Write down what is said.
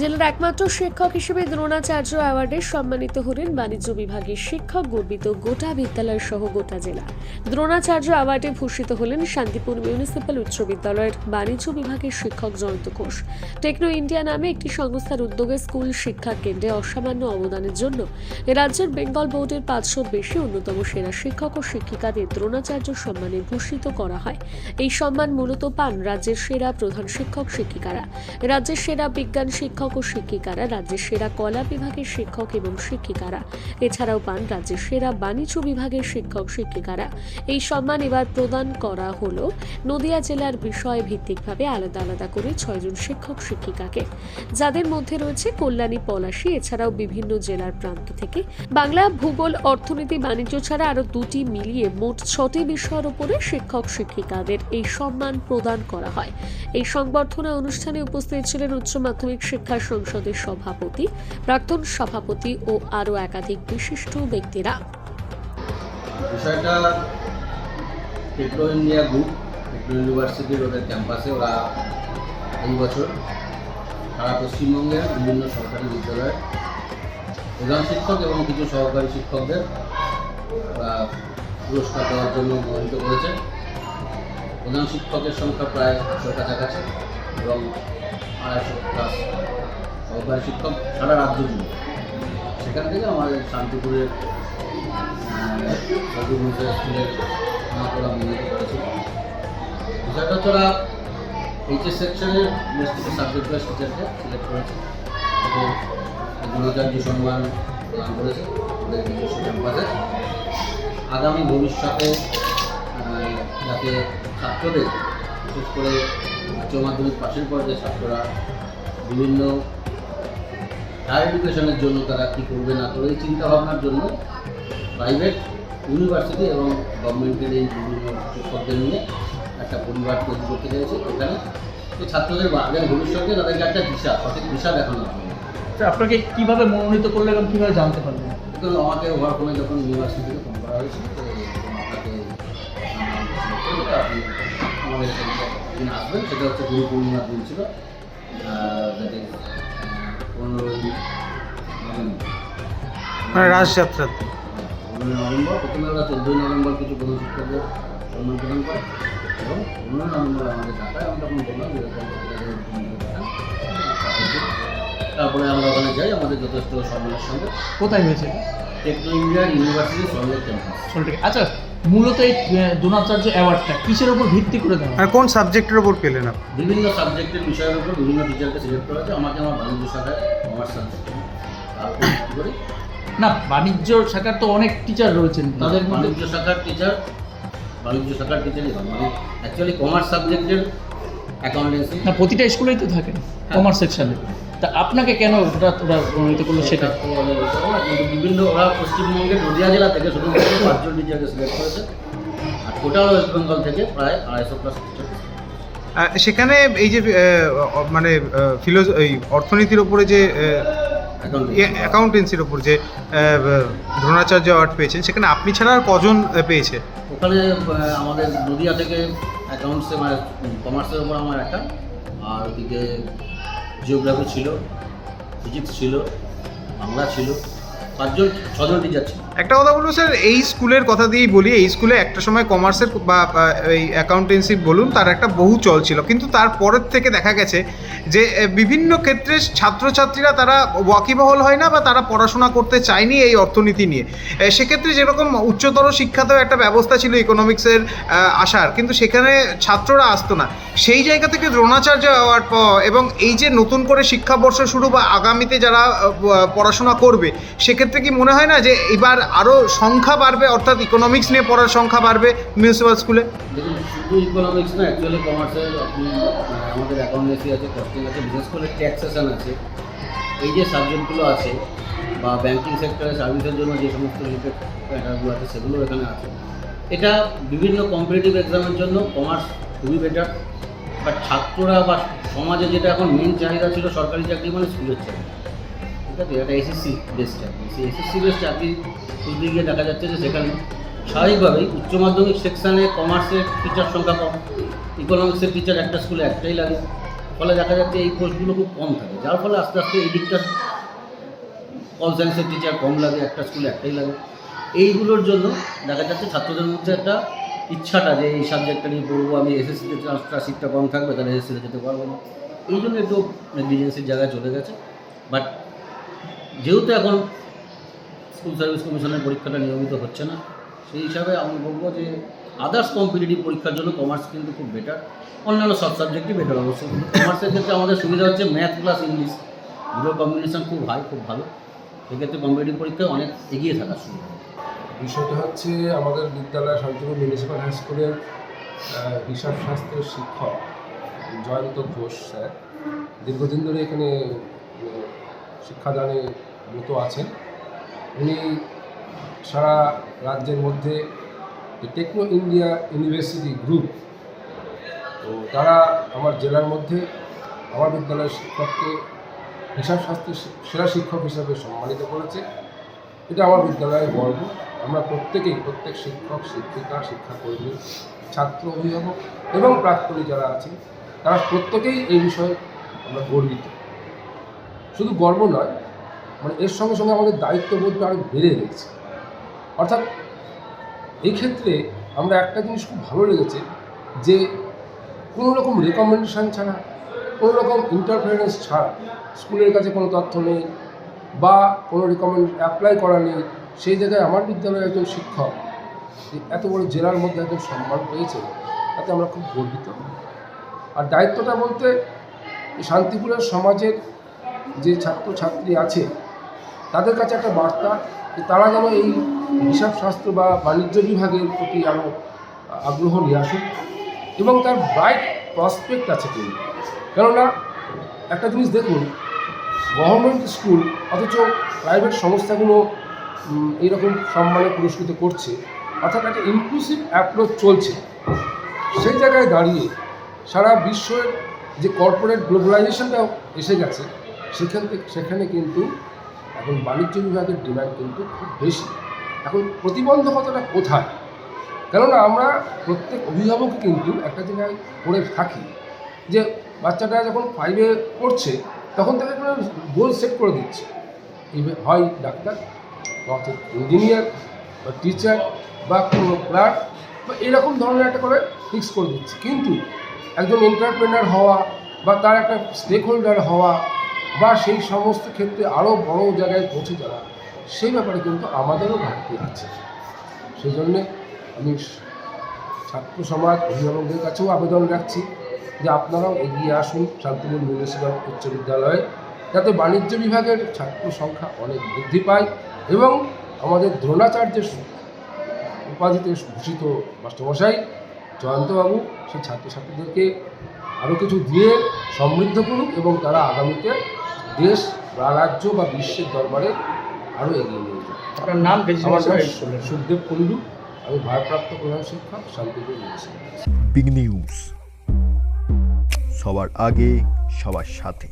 জেলার একমাত্র শিক্ষক হিসেবে দ্রোণাচার্য অ্যাওয়ার্ডে সম্মানিত হলেন বাণিজ্য বিভাগের শিক্ষক গর্বিত গোটা বিদ্যালয় সহ গোটা জেলা। দ্রোণাচার্য অ্যাওয়ার্ডে ভূষিত হলেন শান্তিপুর মিউনিসিপ্যাল উচ্চ বিদ্যালয়ের বাণিজ্য বিভাগের শিক্ষক জয়ন্ত ঘোষ। টেকনো ইন্ডিয়া নামে একটি সংস্থার উদ্যোগে স্কুল শিক্ষা কেন্দ্রে অসামান্য অবদানের জন্য রাজ্যের বেঙ্গল বোর্ডের পাঁচশো বেশি অন্যতম সেরা শিক্ষক ও শিক্ষিকাদের দ্রোণাচার্য সম্মানে ভূষিত করা হয়। এই সম্মান মূলত পান রাজ্যের সেরা প্রধান শিক্ষক শিক্ষিকারা। রাজ্যের সেরা বিজ্ঞান শিক্ষক ও শিক্ষিকারা রাজ্যের সেরা কলা বিভাগের শিক্ষক এবং শিক্ষিকারা। এছাড়াও পান রাজ্যের সেরা বাণিজ্য বিভাগের শিক্ষক, শিক্ষিকারা। এই সম্মান এবার প্রদান করা হলো নদিয়া জেলার বিষয় ভিত্তিকভাবে আলাদা আলাদা করে ছয়জন শিক্ষক, শিক্ষিকাকে। যাদের মধ্যে রয়েছে কল্যাণী, পলাশী, এছাড়াও বিভিন্ন জেলার প্রান্ত থেকে। বাংলা ভূগোল, অর্থনীতি, বাণিজ্য ছাড়া আরও দুটি মিলিয়ে মোট ছটি বিষয়ের উপরে শিক্ষক, শিক্ষিকাদের এই সম্মান প্রদান করা হয়। এই সংবর্ধনা অনুষ্ঠানে উপস্থিত ছিলেন উচ্চ মাধ্যমিক শিক্ষা সংসদের সভাপতি, প্রাক্তন সভাপতি ও আরও একাধিক বিশিষ্ট ব্যক্তিরা। সারা পশ্চিমবঙ্গের বিভিন্ন সরকারি বিদ্যালয়ের প্রধান শিক্ষক এবং কিছু সহকারী শিক্ষকদের পুরস্কার দেওয়ার জন্য মনোনীত করেছে। প্রধান শিক্ষকের সংখ্যা প্রায় একশোর কাছাকাছি এবং আড়াইশো প্লাস সহকারী শিক্ষক সারা রাজ্য জুড়ে। সেখান থেকে আমাদের শান্তিপুরের স্কুলের আমাকে ওরা মনোনীত করেছিল এইচএস সেকশনের বেশ কিছু সাবজেক্ট ওয়াইজ টিচারকে সিলেক্ট করেছে। এবং দ্রোণাচার্য সম্মান প্রদান করেছে ওদের নিজস্ব ক্যাম্পাসে আগামী ভবিষ্যতে যাতে ছাত্রদের, বিশেষ করে উচ্চ মাধ্যমিক পাশের পর যে ছাত্ররা বিভিন্ন হায়ার এডুকেশনের জন্য তারা কী করবে না করবে এই চিন্তা ভাবনার জন্য প্রাইভেট ইউনিভার্সিটি এবং গভর্নমেন্টের এই বিভিন্ন শিক্ষকদের নিয়ে একটা পরিবার তৈরি করতে চাইছে। এখানে এই ছাত্রদের আগামী ভবিষ্যতে তাদেরকে একটা দিশা সঠিক দিশা দেখানো তো আপনাকে কীভাবে মনোনীত করলে এবং কীভাবে জানতে পারবেন? কিন্তু আমাকে ওভারকমে যখন ইউনিভার্সিটি থেকে ফোন করা হয়েছিল তো আপনাকে করে আপনি আমাদের আসবেন সেটা হচ্ছে গুরু পূর্ণিমার দিন ছিল। মানে রাজযাত্রা পনেরোই নভেম্বর প্রথমে ওরা চোদ্দোই নভেম্বর কিছু প্রধান শিক্ষকদের সম্মান প্রদান করে এবং পনেরোই নভেম্বর আমাদের ডাকায় আমি তখন বললাম যে এরকম প্রতিকারের ভূমিকা দেখান। তারপরে আমরা ওখানে যাই আমাদের যথেষ্ট সম্মানের সঙ্গে কোথায় হয়েছে? টেকনো ইন্ডিয়ার ইউনিভার্সিটি সঙ্গে ক্যাম্পাস আচ্ছা মূলত এই দ্রোণাচার্য অ্যাওয়ার্ডটা কিসের উপর ভিত্তি করে দেওয়া আর কোন সাবজেক্টের উপর পেলেন আপনি? বিভিন্ন সাবজেক্টের বিষয়ের উপর বিভিন্ন টিচারকে সিলেক্ট করা হয়েছে আমাকে আমার বাণিজ্য শাখায় কমার্স সাবজেক্ট না বাণিজ্য শাখার তো অনেক টিচার রয়েছেন। তাদের বাণিজ্য শাখার টিচার বাণিজ্য শাখার টিচারই হয় মানে অ্যাকচুয়ালি কমার্স সাবজেক্টের অ্যাকাউন্টেন্সি না প্রতিটা স্কুলেই তো হ্যাঁ। কমার্স সেকশনে তা আপনাকে কেন ওটা ওরা মনোনীত করল সেটা? কিন্তু বিভিন্ন ওরা পশ্চিমবঙ্গের নদিয়া জেলা থেকে শুধুমাত্র পাঁচজন টিচারকে সিলেক্ট করেছে। আর টোটাল ওয়েস্ট বেঙ্গল থেকে প্রায় আড়াইশো প্লাস টিচার সেখানে এই যে মানে ফিলোজ এই অর্থনীতির ওপরে যে অ্যাকাউন্টেন্সির ওপর যে দ্রোণাচার্য অ্যাওয়ার্ড পেয়েছেন সেখানে আপনি ছাড়া আর কজন পেয়েছে? ওখানে আমাদের নদিয়া থেকে অ্যাকাউন্টসে মানে কমার্সের ওপর আমার একটা আর ওদিকে জিওগ্রাফি ছিল ফিজিক্স ছিল বাংলা ছিল। পাঁচজন, ছজন টিচার ছিল। একটা কথা বলব স্যার এই স্কুলের কথা দিয়েই বলি, এই স্কুলে একটা সময় কমার্সের বা এই অ্যাকাউন্টেন্সি বলুন, তার একটা বহু চল ছিল। কিন্তু তারপরের থেকে দেখা গেছে যে বিভিন্ন ক্ষেত্রে ছাত্রছাত্রীরা তারা ওয়াকিবহল হয় না বা তারা পড়াশোনা করতে চায়নি এই অর্থনীতি নিয়ে। সেক্ষেত্রে যেরকম উচ্চতর শিক্ষাতেও একটা ব্যবস্থা ছিল ইকোনমিক্সের আসার, কিন্তু সেখানে ছাত্ররা আসতো না। সেই জায়গা থেকে দ্রোণাচার্য অ্যাওয়ার্ড এবং এই যে নতুন করে শিক্ষাবর্ষ শুরু বা আগামীতে যারা পড়াশোনা করবে, সেক্ষেত্রে কি মনে হয় না যে এবার আরও সংখ্যা বাড়বে, অর্থাৎ ইকোনমিক্স নিয়ে পড়ার সংখ্যা বাড়বে মিউনিসিপ্যাল স্কুলে ইকোনমিক্স না অ্যাকচুয়ালি কমার্সের আপনি আমাদের অ্যাকাউন্টেন্সি আছে কস্টিং আছে, বিশেষ করে ট্যাক্সেশন আছে। এই যে সাবজেক্টগুলো আছে, বা ব্যাংকিং সেক্টরে সার্ভিসের জন্য যে সমস্ত রিলেটেড আছে, সেগুলো এখানে আছে। এটা বিভিন্ন কম্পিটিটিভ এক্সামের জন্য কমার্স খুবই বেটার বা ছাত্ররা বা সমাজে যেটা এখন মেন চাহিদা ছিল সরকারি চাকরি মানে স্কুলের চাকরি। ঠিক আছে এটা এসএসসি বেস চাকরি সেই এসএসসি বেস চাকরি খুঁজতে গিয়ে দেখা যাচ্ছে যে সেখানে স্বাভাবিকভাবেই উচ্চ মাধ্যমিক সেকশানে কমার্সের টিচার সংখ্যা কম ইকোনমিক্সের টিচার একটা স্কুলে একটাই লাগে। ফলে দেখা যাচ্ছে এই পোস্টগুলো খুব কম থাকে। যার ফলে আস্তে আস্তে এই দিকটা অল সায়েন্সের টিচার কম লাগে, একটা স্কুলে একটাই লাগে। এইগুলোর জন্য দেখা যাচ্ছে ছাত্রদের মধ্যে একটা ইচ্ছাটা যে এই সাবজেক্টটা নিয়ে পড়ব, আমি এসএসসিতে ট্রান্সফার সিটটা কম থাকবে, তাহলে এসএসসিতে যেতে পারব না। এই জন্য একটু নেগলিজেন্সির জায়গায় চলে গেছে। বাট যেহেতু এখন স্কুল সার্ভিস কমিশনের পরীক্ষাটা নিয়মিত হচ্ছে না, সেই হিসাবে আমি বলব যে আদার্স কম্পিটিটিভ পরীক্ষার জন্য কমার্স কিন্তু খুব বেটার অন্যান্য সব সাবজেক্টই বেটার অবশ্যই, কিন্তু কমার্সের ক্ষেত্রে আমাদের সুবিধা হচ্ছে ম্যাথ প্লাস ইংলিশ দুটো কম্বিনেশন খুব হাই খুব ভালো। সেক্ষেত্রে কম্পিটিটিভ পরীক্ষায় অনেক এগিয়ে থাকার সুবিধা। বিষয়টা হচ্ছে আমাদের বিদ্যালয় শান্তিপুর মিউনিসিপ্যাল হাই স্কুলের হিসাব শাস্ত্রের শিক্ষক জয়ন্ত ঘোষ স্যার। দীর্ঘদিন ধরে এখানে শিক্ষাদানে ব্রত আছেন। উনি সারা রাজ্যের মধ্যে টেকনো ইন্ডিয়া ইউনিভার্সিটি গ্রুপ, তো তারা আমার জেলার মধ্যে আমার বিদ্যালয়ের শিক্ষককে, হিসাব শাস্ত্রের সেরা শিক্ষক হিসাবে সম্মানিত করেছে। এটা আমার বিদ্যালয়ের গর্ব। আমরা প্রত্যেকেই, প্রত্যেক শিক্ষক, শিক্ষিকা, শিক্ষাকর্মী, ছাত্র, অভিভাবক এবং প্রাক্তনী যারা আছেন, তারা প্রত্যেকেই এই বিষয়ে আমরা গর্বিত। শুধু গর্ব নয় মানে এর সঙ্গে সঙ্গে আমাদের দায়িত্ববোধটা আরও বেড়ে গেছে। অর্থাৎ এই ক্ষেত্রে আমরা একটা জিনিস খুব ভালো লেগেছে যে কোনো রকম রেকমেন্ডেশন ছাড়া, কোনো রকম ইন্টারফারেন্স ছাড়া স্কুলের কাছে কোনো তথ্য নেই বা কোনো রেকমেন্ড অ্যাপ্লাই করা নেই, সেই জায়গায় আমার বিদ্যালয়ের একজন শিক্ষক এত বড় জেলার মধ্যে একজন সম্মান পেয়েছে, তাতে আমরা খুব গর্বিত। আর দায়িত্বটা বলতে শান্তিপুরের সমাজের যে ছাত্রছাত্রী আছে, তাদের কাছে একটা বার্তা যে তারা যেন এই হিসাব শাস্ত্র বা বাণিজ্য বিভাগের প্রতি আরও আগ্রহ নিয়ে আসুক এবং তার ব্রাইট প্রসপেক্ট আছে কিন্তু কেননা একটা জিনিস দেখুন গভর্নমেন্ট স্কুল অথচ প্রাইভেট সংস্থাগুলো এইরকম সম্মানে পুরস্কৃত করছে, অর্থাৎ একটা ইনক্লুসিভ অ্যাপ্রোচ চলছে। সেই জায়গায় দাঁড়িয়ে সারা বিশ্বের যে কর্পোরেট গ্লোবালাইজেশনটাও এসে গেছে সেখান থেকে, সেখানে কিন্তু এখন বাণিজ্য বিভাগের ডিমান্ড কিন্তু খুব বেশি। এখন প্রতিবন্ধকতাটা কোথায়? কেননা আমরা প্রত্যেক অভিভাবকই কিন্তু একটা জায়গায় পড়ে থাকি যে বাচ্চাটা যখন ফাইভে পড়ছে, তখন তাকে কোনো গোল সেট করে দিচ্ছে। হয় ডাক্তার, বা ইঞ্জিনিয়ার বা টিচার বা কোনো ক্লার্ক বা এরকম ধরনের একটা করে ফিক্স করে দিচ্ছে। কিন্তু একজন এন্টারপ্রেনার হওয়া, বা তার একটা স্টেক হোল্ডার হওয়া বা সেই সমস্ত ক্ষেত্রে আরও বড় জায়গায় পৌঁছে যাওয়া সেই ব্যাপারে কিন্তু আমাদেরও ঘাটতি আছে সেই জন্যে আমি ছাত্র সমাজ অভিভাবকদের কাছেও আবেদন রাখছি যে আপনারাও এগিয়ে আসুন শান্তিপুর মিউনিসিপ্যাল উচ্চ বিদ্যালয়ে, যাতে বাণিজ্য বিভাগের ছাত্র সংখ্যা অনেক বৃদ্ধি পায় এবং আমাদের দ্রোণাচার্যের উপাধিতে ভূষিত মাস্টারমশাই জয়ন্তবাবু সেই ছাত্রছাত্রীদেরকে আরও কিছু দিয়ে সমৃদ্ধ করুক এবং তারা আগামীতে দেশ বা রাজ্য বা বিশ্বের দরবারে আরও এগিয়ে নিয়ে যায় আপনার নাম আমার ডেজিগনেশন নাম সুখদেব কুণ্ডু। আমি ভারপ্রাপ্ত প্রধান শিক্ষক শান্তিপুর বিগ নিউজ। সবার আগে সবার সাথে।